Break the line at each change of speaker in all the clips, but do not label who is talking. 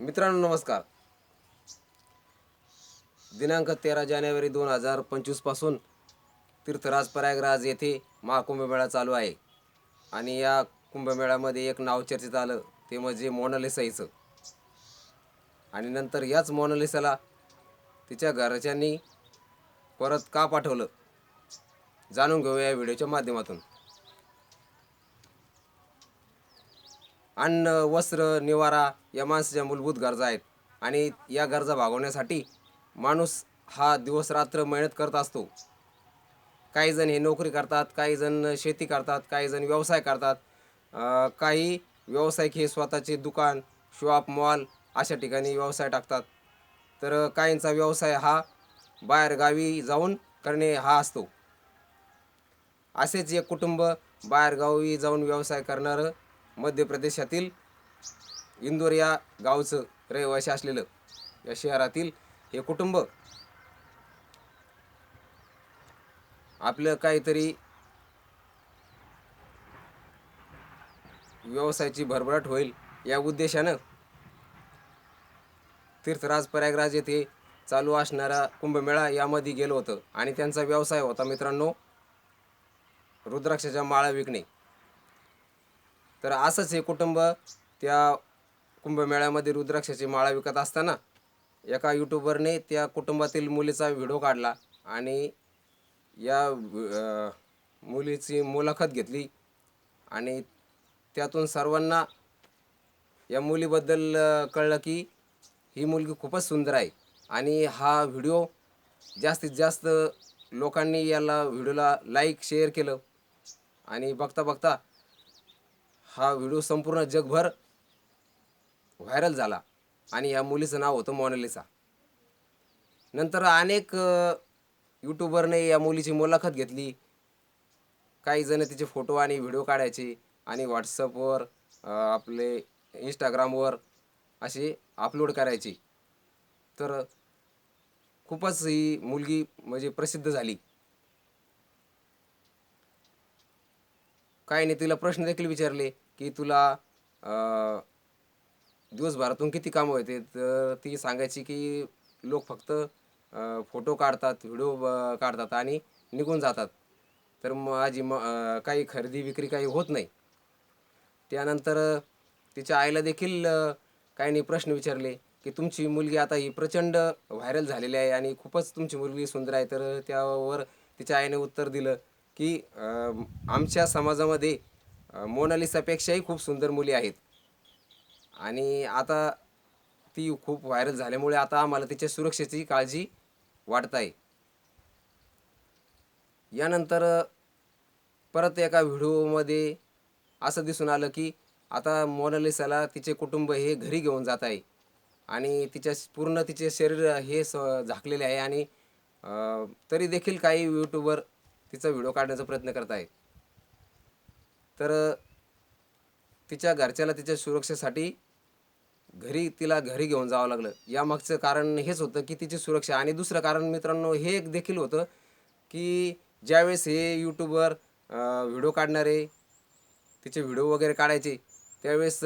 मित्रांनो नमस्कार. दिनांक तेरा जानेवारी दोन हजार पंचवीसपासून तीर्थराज प्रयागराज येथे महाकुंभमेळा चालू आहे. आणि या कुंभमेळ्यामध्ये एक नाव चर्चेत आलं ते म्हणजे मोनालिसाईचं आणि नंतर याच मोनालिसाला तिच्या घरच्यांनी परत का पाठवलं जाणून घेऊया या व्हिडिओच्या माध्यमातून. अन्न वस्त्र निवारा या माणसाच्या मूलभूत गरजा आहेत. आणि या गरजा भागवण्यासाठी माणूस हा दिवस रात्र मेहनत करत असतो. काही जण हे नोकरी करतात काही जण शेती करतात काही जण व्यवसाय करतात. काही व्यावसायिक हे स्वतःचे दुकान शॉप मॉल अशा ठिकाणी व्यवसाय टाकतात. तर काहींचा व्यवसाय हा बाहेरगावी जाऊन करणे हा असतो. असेच एक कुटुंब बाहेरगावी जाऊन व्यवसाय करणारं मध्य प्रदेशातील इंदोर या गावचं रहिवासी असलेलं या शहरातील हे कुटुंब आपलं काहीतरी व्यवसायाची भरभराट होईल या उद्देशानं तीर्थराज प्रयागराज येथे चालू असणारा कुंभमेळा यामध्ये गेलो होतं आणि त्यांचा व्यवसाय होता मित्रांनो. रुद्राक्षाच्या माळा विकणे. तर असंच हे कुटुंब त्या कुंभमेळ्यामध्ये रुद्राक्षाची माळा विकत असताना एका यूट्यूबरने त्या कुटुंबातील मुलीचा व्हिडिओ काढला आणि या मुलीची मुलाखत घेतली आणि त्यातून सर्वांना या मुलीबद्दल कळलं की ही मुलगी खूपच सुंदर आहे आणि हा व्हिडिओ जास्तीत जास्त लोकांनी याला व्हिडिओला लाईक शेअर केलं आणि बघता बघता हा व्हिडिओ संपूर्ण जगभर व्हायरल झाला. आणि या मुलीचं नाव होतं मोनालिसा. नंतर अनेक यूट्यूबरने या मुलीची मुलाखत घेतली. काही जण तिचे फोटो आणि व्हिडिओ काढायचे आणि व्हॉट्सअपवर आपले इंस्टाग्रामवर असे अपलोड करायचे. तर खूपच ही मुलगी म्हणजे प्रसिद्ध झाली. काही नाही तिला प्रश्न देखील विचारले. की तुला दिवसभरातून किती कामं होते? तर ती सांगायची की लोक फक्त फोटो काढतात व्हिडिओ ब- काढतात आणि निघून जातात. तर माझी म काही खरेदी विक्री काही होत नाही. त्यानंतर तिच्या आईला देखील काही काहींनी प्रश्न विचारले की तुमची मुलगी आता ही प्रचंड व्हायरल झालेली आहे आणि खूपच तुमची मुलगी सुंदर आहे. तर त्यावर तिच्या आईने उत्तर दिलं की आमच्या समाजामध्ये मोनालिसापेक्षाही खूप सुंदर मुली आहेत. आणि आता ती खूप व्हायरल झाल्यामुळे आता आम्हाला तिच्या सुरक्षेची काळजी वाटत आहे यानंतर परत एका व्हिडिओमध्ये असं दिसून आलं की आता मोनालिसाला तिचे कुटुंब हे घरी घेऊन जात आहे. आणि तिच्या पूर्ण तिचे शरीर हे स झाकलेले आहे आणि तरी देखील काही यूट्यूबर तिचा व्हिडिओ काढण्याचा प्रयत्न करत आहे तर तिच्या घरच्याला तिच्या सुरक्षेसाठी घरी तिला घरी घेऊन जावं लागलं. यामागचं कारण हेच होतं की तिची सुरक्षा. आणि दुसरं कारण मित्रांनो हे एक देखील होतं की ज्यावेळेस हे यूट्यूबर व्हिडिओ काढणारे तिचे व्हिडिओ वगैरे काढायचे त्यावेळेस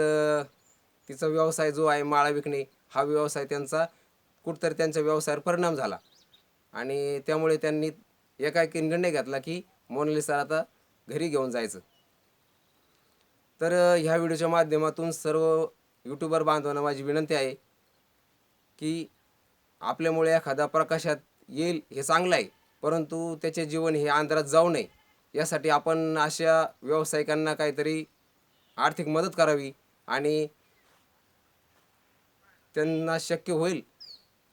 तिचा व्यवसाय जो आहे माळा विकणे हा व्यवसाय त्यांचा कुठंतरी त्यांच्या व्यवसायावर परिणाम झाला. आणि त्यामुळे त्यांनी एकाएकी निर्णय घेतला की मोनालिसा आता घरी घेऊन जायचं. तर ह्या व्हिडिओच्या माध्यमातून सर्व यूट्यूबर बांधवांना माझी विनंती आहे की आपल्यामुळे एखादा प्रकाशात येईल हे चांगलं आहे परंतु त्याचे जीवन हे अंधारात जाऊ नये. यासाठी आपण अशा व्यावसायिकांना काहीतरी आर्थिक मदत करावी आणि त्यांना शक्य होईल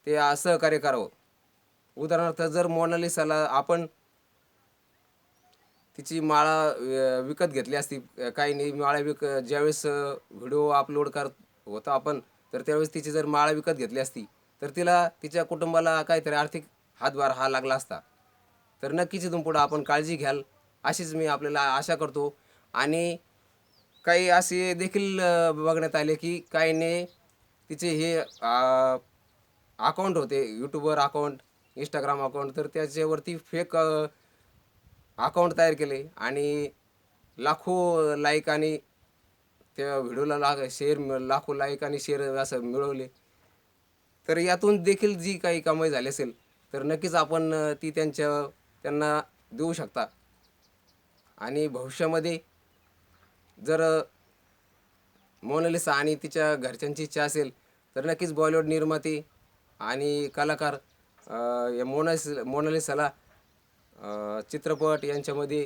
ते सहकार्य करावं. उदाहरणार्थ जर मोनालिसाला आपण तिची माळा विकत घेतली असती. काही नाही माळा विक ज्यावेळेस व्हिडिओ अपलोड करत होतो आपण तर त्यावेळेस तिची जर माळा विकत घेतली असती तर तिला तिच्या कुटुंबाला काहीतरी आर्थिक हातभार हा लागला असता. तर नक्कीच इथून पुढं आपण काळजी घ्याल अशीच मी आपल्याला आशा करतो. आणि काही असे देखील बघण्यात आले की काहीने तिचे हे अकाउंट होते यूट्यूबर अकाउंट इंस्टाग्राम अकाउंट तर त्याच्यावरती फेक अकाउंट तयार केले आणि लाखो लाईक आणि त्या व्हिडिओला लाख शेअर लाखो लाईक आणि शेअर असं मिळवले. तर यातून देखील जी काही कमाई झाली असेल तर नक्कीच आपण ती त्यांच्या त्यांना देऊ शकता. आणि भविष्यामध्ये जर मोनलिसा मोनालिसा आणि तिच्या घरच्यांची इच्छा असेल तर नक्कीच बॉलिवूड निर्माते आणि कलाकार या मोनालिस मोनालिसाला चित्रपट यांच्यामध्ये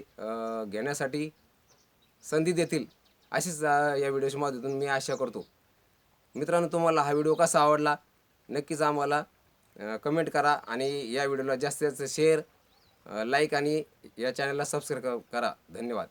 घेण्यासाठी संधी देतील अशीच या व्हिडिओच्या माध्यमातून मी आशा करतो. मित्रांनो तुम्हाला हा व्हिडिओ कसा आवडला? नक्कीच आम्हाला कमेंट करा आणि या व्हिडिओला जास्तीत जास्त शेअर लाईक आणि या चॅनलला सबस्क्राईब करा. धन्यवाद.